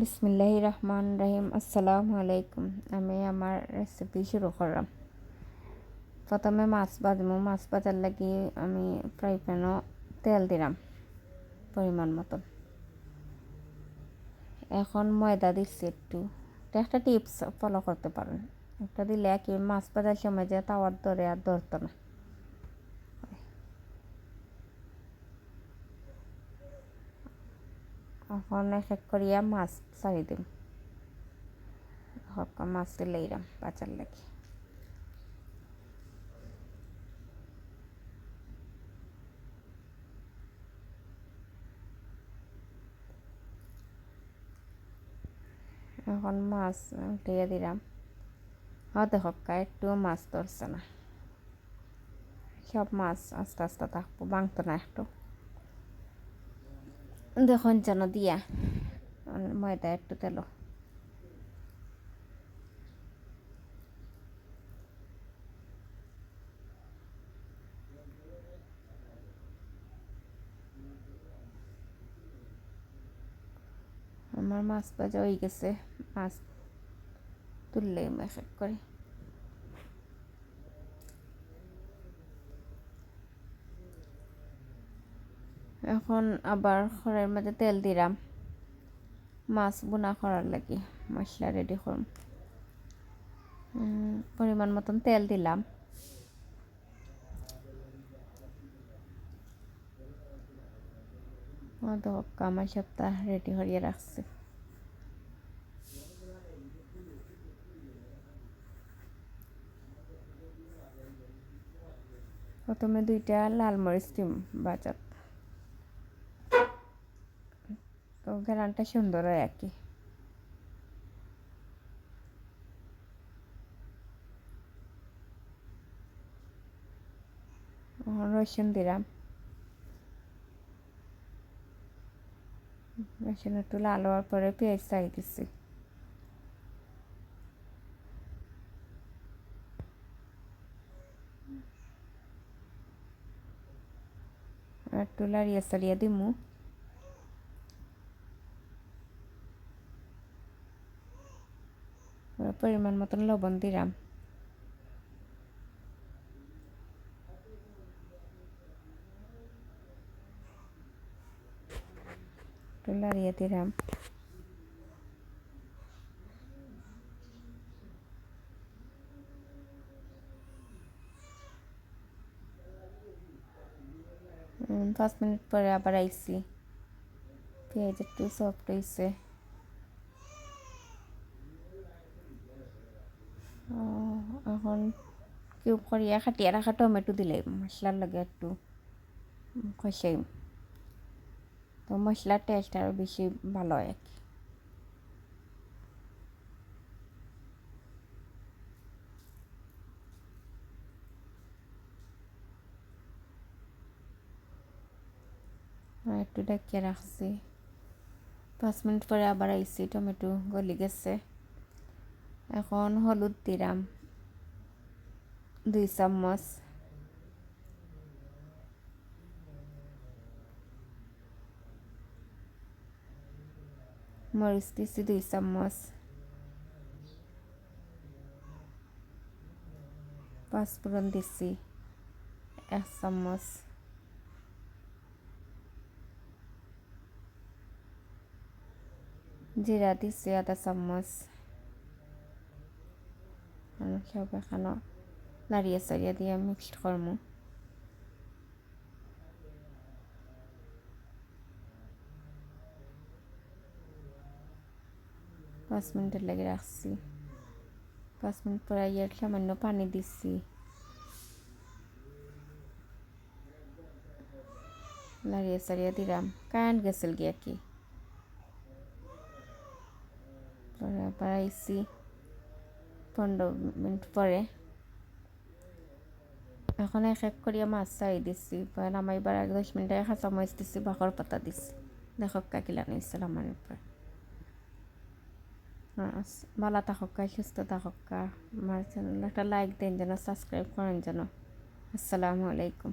বিসমিল্লাহ রহমান রহিম। আসসালামু আলাইকুম। আমি আমার রেসিপি শুরু করলাম। প্রথমে মাছ ভাজবো। মাছ ভাজার লাগি আমি ফ্রাই প্যানও তেল দিলাম পরিমাণ মতন এখন ময়দা দিচ্ছি একটু। একটা টিপস ফলো করতে পারেন। একটা দিলে কি মাছ ভাজার সময় যে তাওয়ার ধরে আর ধরতো না। এখন এক করিয়া মাছ ছাড়ি দিম হকা মাছ দিলেইরাম বাঁচার লাগে এখন মাছ উঠিয়ে দিলাম হতে হক্কা একটু মাছ ধরছে না সব মাছ আস্তে আস্তে থাকব ভাঙতো না একটু দেখুন যেন দিয়া। ময়দা একটু তেল। আমার মাছ ভাজা হয়ে গেছে। মাছ তুললে এক করে। এখন আবার খড়ের মধ্যে তেল দিলাম মাছ বোনা করার লাগি, মশলা রেডি করুন পরিমাণ মতন তেল দিলাম। আমার সপ্তাহ রেডি করিয়ে রাখছি। প্রথমে দুইটা লাল মরিচ ডিম বাজার। তো গ্রানটা সুন্দর হয় আর কি। রসুন দিলাম। রসুন একটু লাল হওয়ার পরে পেঁয়াজ চাই দিচ্ছি। একটু লাড়িয়ে সারিয়ে দিমু। পরিমাণ মতন লবণ দিলাম লাড়িয়ে দিলাম পাঁচ মিনিট পরে আবার আইসি পেঁয়াজ একটু সফট হয়েছে এখন কিউব করিয়া খাটিয়া রাখা টমেটো দিলে মশলার লাগে একটু কষাই তো মশলার টেস্ট আরও বেশি ভালো হয় একটু ডাকিয়ে রাখছি পাঁচ মিনিট পরে আবার আইসি টমেটো গলি গেছে। এখন হলুদ দিলাম দুই চামচ মরিচ দিছি দুই চামচ পাঁচফোড়ন দিছি এক চামচ জিরা দিছি আধা চামচ সব এখানো নাড়িয়ে চাড়িয়ে দিয়ে মিক্সড করমু পাঁচ মিনিটের লেগে রাখছি পাঁচ মিনিট পরে ইয়ার সামান্য পানি দিচ্ছি লাড়িয়ে চাড়িয়ে দিলাম কারেন্ট গেছিল গিয়া কি আইসি পনেরো মিনিট পরে এখন এক করিয়া মাছ চাই আমার এবার এক দশ মিনিট এক চামচ দিচ্ছি বাকর পাতা দিচ্ছি দেখক কাকিলা নিয়েছিল আমার উপরে ভালো থাকা সুস্থ থাকা আমার চ্যানেল একটা লাইক দেন যেন সাবস্ক্রাইব করেন যেন। আসসালামু আলাইকুম।